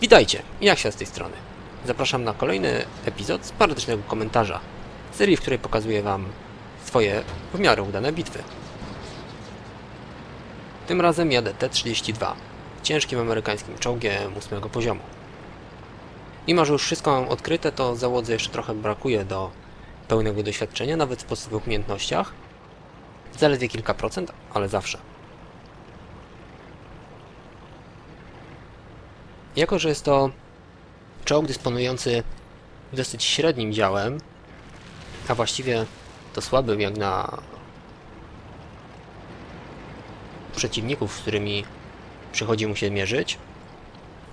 Witajcie, jak się z tej strony. Zapraszam na kolejny epizod z parodycznego komentarza, serii, w której pokazuję Wam swoje w miarę udane bitwy. Tym razem jadę T-32, ciężkim amerykańskim czołgiem ósmego poziomu. Mimo, że już wszystko mam odkryte, to załodze jeszcze trochę brakuje do pełnego doświadczenia, nawet w podstawowych umiejętnościach. Zaledwie kilka procent, ale zawsze. Jako, że jest to czołg dysponujący dosyć średnim działem, a właściwie to słabym jak na przeciwników, z którymi przychodzi mu się mierzyć,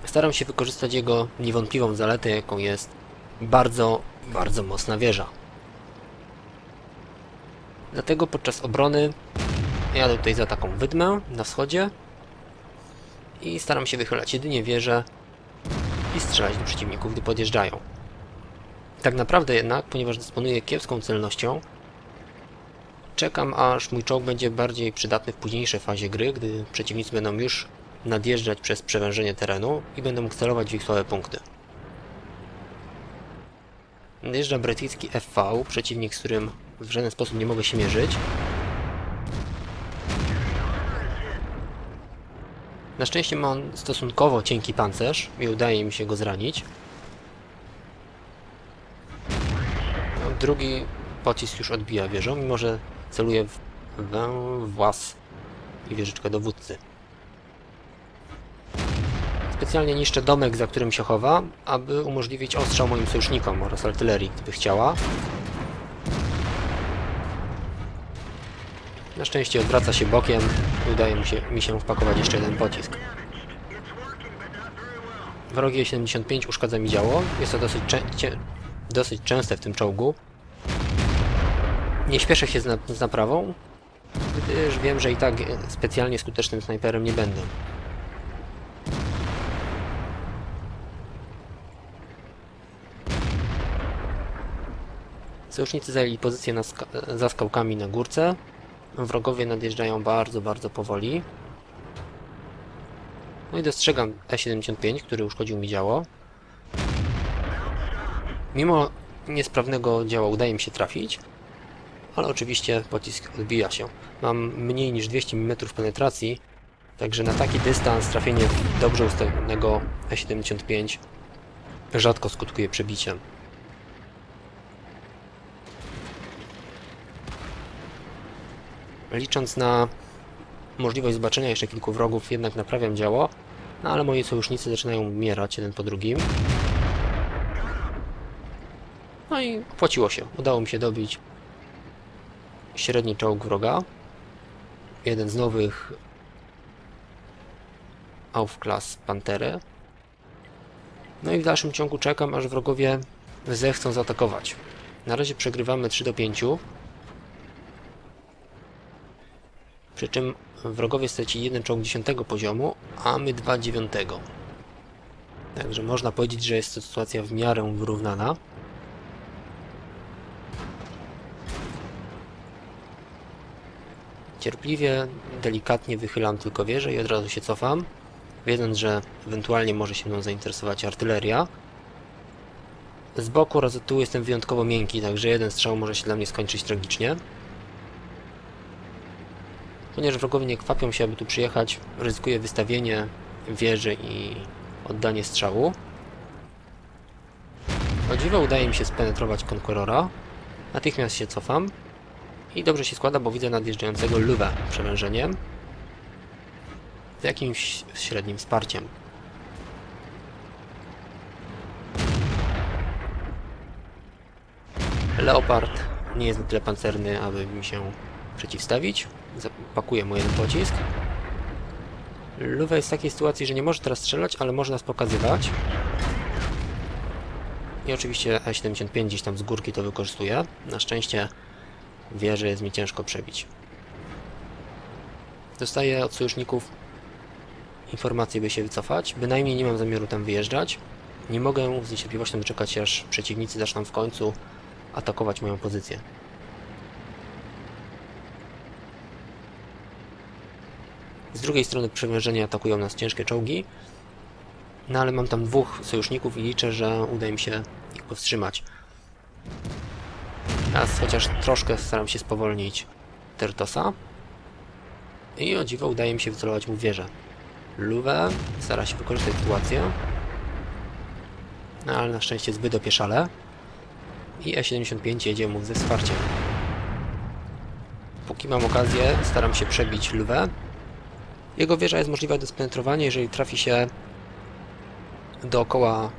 staram się wykorzystać jego niewątpliwą zaletę, jaką jest bardzo, bardzo mocna wieża. Dlatego podczas obrony jadę tutaj za taką wydmę na wschodzie i staram się wychylać jedynie wieże i strzelać do przeciwników, gdy podjeżdżają. Tak naprawdę jednak, ponieważ dysponuję kiepską celnością, czekam aż mój czołg będzie bardziej przydatny w późniejszej fazie gry, gdy przeciwnicy będą już nadjeżdżać przez przewężenie terenu i będę mógł celować w ich słabe punkty. Nadjeżdża brytyjski FV, przeciwnik, z którym w żaden sposób nie mogę się mierzyć. Na szczęście mam stosunkowo cienki pancerz i udaje mi się go zranić. No, drugi pocisk już odbija wieżą, mimo że celuje w, w włas i wieżyczkę dowódcy. Specjalnie niszczę domek, za którym się chowa, aby umożliwić ostrzał moim sojusznikom oraz artylerii, gdyby chciała. Na szczęście odwraca się bokiem i udaje mi się, mi się wpakować jeszcze jeden pocisk. Wrogie 75 uszkadza mi działo. Jest to dosyć, dosyć częste w tym czołgu. Nie śpieszę się z, na z naprawą, gdyż wiem, że i tak specjalnie skutecznym snajperem nie będę. Sojusznicy zajęli pozycję za skałkami na górce. Wrogowie nadjeżdżają bardzo, bardzo powoli. No i dostrzegam E-75, który uszkodził mi działo. Mimo niesprawnego działa udaje mi się trafić, ale oczywiście pocisk odbija się. Mam mniej niż 200 mm penetracji, także na taki dystans trafienie dobrze ustawionego E-75 rzadko skutkuje przebiciem. Licząc na możliwość zobaczenia jeszcze kilku wrogów, jednak naprawiam działo, no ale moi sojusznicy zaczynają umierać jeden po drugim. No i płaciło się. Udało mi się dobić średni czołg wroga. Jeden z nowych Aufklass Pantery. No i w dalszym ciągu czekam, aż wrogowie zechcą zaatakować. Na razie przegrywamy 3 do 5. Przy czym wrogowie stracili jeden czołg 10 poziomu, a my 2 9. Także można powiedzieć, że jest to sytuacja w miarę wyrównana. Cierpliwie, delikatnie wychylam tylko wieżę i od razu się cofam, wiedząc, że ewentualnie może się mną zainteresować artyleria. Z boku oraz od tyłu jestem wyjątkowo miękki, także jeden strzał może się dla mnie skończyć tragicznie. Ponieważ wrogowie nie kwapią się, aby tu przyjechać, ryzykuję wystawienie wieży i oddanie strzału. O dziwo udaje mi się spenetrować Conquerora. Natychmiast się cofam. I dobrze się składa, bo widzę nadjeżdżającego Luwę przewężeniem. Z jakimś średnim wsparciem. Leopard nie jest na tyle pancerny, aby mi się przeciwstawić. Zapakuję mu jeden pocisk. Luwa jest w takiej sytuacji, że nie może teraz strzelać, ale może nas pokazywać. I oczywiście E75 gdzieś tam z górki to wykorzystuje. Na szczęście wieży jest mi ciężko przebić. Dostaję od sojuszników informację, by się wycofać. Bynajmniej nie mam zamiaru tam wyjeżdżać. Nie mogę z niecierpliwością doczekać, aż przeciwnicy zaczną w końcu atakować moją pozycję. Z drugiej strony przewężenia atakują nas ciężkie czołgi. No ale mam tam dwóch sojuszników i liczę, że uda mi się ich powstrzymać. Teraz chociaż troszkę staram się spowolnić Tertosa. I o dziwo udaje mi się wycelować mu wieżę. Luwe stara się wykorzystać sytuację. No ale na szczęście zbyt opieszale. I E75 jedzie mu ze wsparciem. Póki mam okazję, staram się przebić lwę. Jego wieża jest możliwa do spenetrowania, jeżeli trafi się dookoła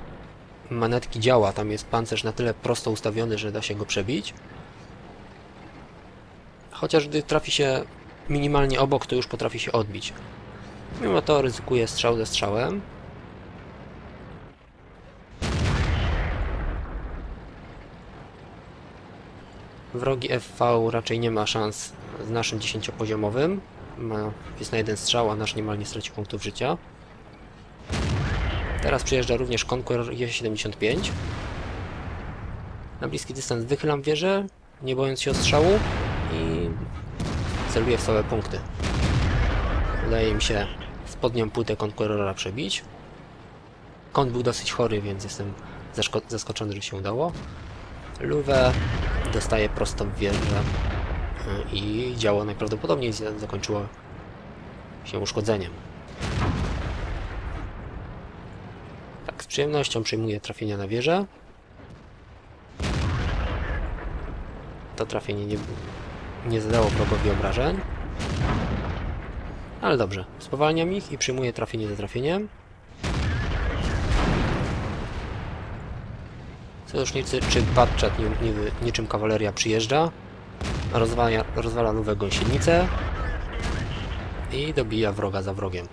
manetki działa. Tam jest pancerz na tyle prosto ustawiony, że da się go przebić. Chociaż gdy trafi się minimalnie obok, to już potrafi się odbić. Mimo to ryzykuję strzał ze strzałem. Wrogi FV raczej nie ma szans z naszym 10-poziomowym. Ma, jest na jeden strzał, a nasz niemal nie straci punktów życia. Teraz przyjeżdża również Conqueror Je-75. Na bliski dystans wychylam wieżę, nie bojąc się ostrzału i celuję w całe punkty. Udaje mi się spodnią płytę Conquerora przebić. Kąt był dosyć chory, więc jestem zaskoczony, że się udało. Luwę dostaje prosto w wieżę i działo najprawdopodobniej za- zakończyło się uszkodzeniem. Tak, z przyjemnością przyjmuję trafienia na wieżę. To trafienie nie, nie zadało wrogowi obrażeń. Ale dobrze, spowalniam ich i przyjmuję trafienie za trafieniem. Sojusznicy czy Batchat niczym kawaleria przyjeżdża, rozwala, rozwala gąsienicę i dobija wroga za wrogiem.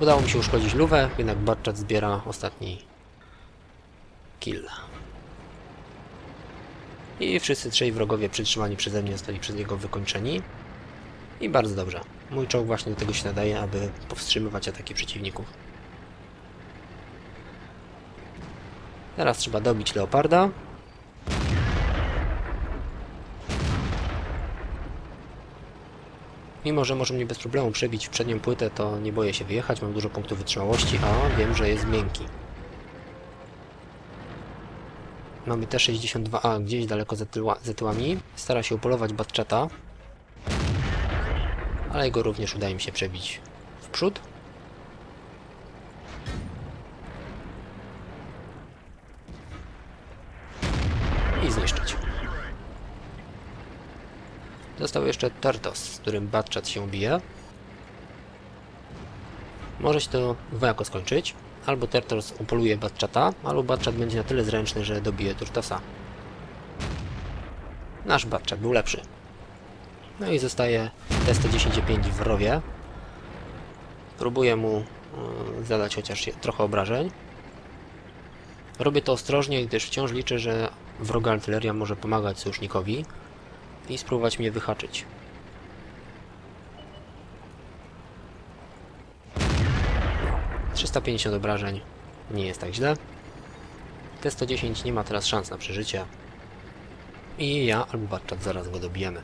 Udało mi się uszkodzić luwę, jednak Batchat zbiera ostatni kill. I wszyscy trzej wrogowie przytrzymani przeze mnie zostali przez niego wykończeni. I bardzo dobrze. Mój czołg właśnie do tego się nadaje, aby powstrzymywać ataki przeciwników. Teraz trzeba dobić leoparda. Mimo, że może mnie bez problemu przebić w przednią płytę, to nie boję się wyjechać, mam dużo punktów wytrzymałości, a wiem, że jest miękki. Mamy T-62A gdzieś daleko za, tyła, za tyłami. Stara się upolować Batchata. Ale jego również udaje mi się przebić w przód. I zniszczyć. Został jeszcze Tartos, z którym Batchat się bije. Może się to dwojako skończyć. Albo Tertos upoluje Batchata, albo Batchat będzie na tyle zręczny, że dobije Turtosa. Nasz Batchat był lepszy. No i zostaje T-110 w rowie. Próbuję mu y, zadać chociaż trochę obrażeń. Robię to ostrożnie, gdyż wciąż liczę, że wroga artyleria może pomagać sojusznikowi i spróbować mnie wyhaczyć. No, 350 obrażeń nie jest tak źle. T-110 nie ma teraz szans na przeżycie. I ja albo Batchat zaraz go dobijemy.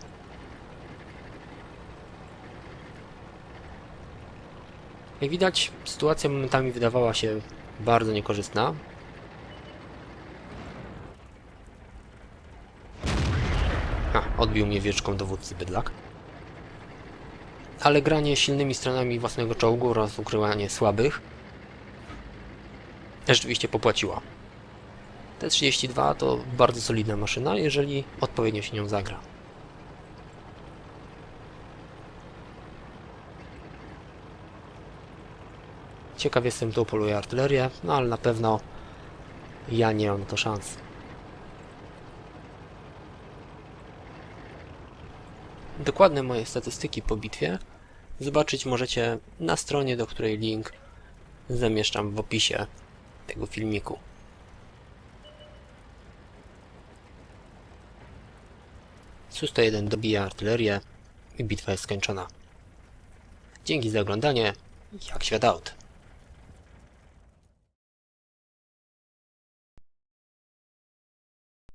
Jak widać, sytuacja momentami wydawała się bardzo niekorzystna. Odbił mnie wieczką dowódcy bydlak. Ale granie silnymi stronami własnego czołgu oraz ukrywanie słabych rzeczywiście popłaciło. T-32 to bardzo solidna maszyna, jeżeli odpowiednio się nią zagra. Ciekaw jestem, kto poluje artylerię, no ale na pewno ja nie mam na to szans. Dokładne moje statystyki po bitwie zobaczyć możecie na stronie, do której link zamieszczam w opisie tego filmiku. Su-101 dobija artylerię i bitwa jest skończona. Dzięki za oglądanie. Jak świat out.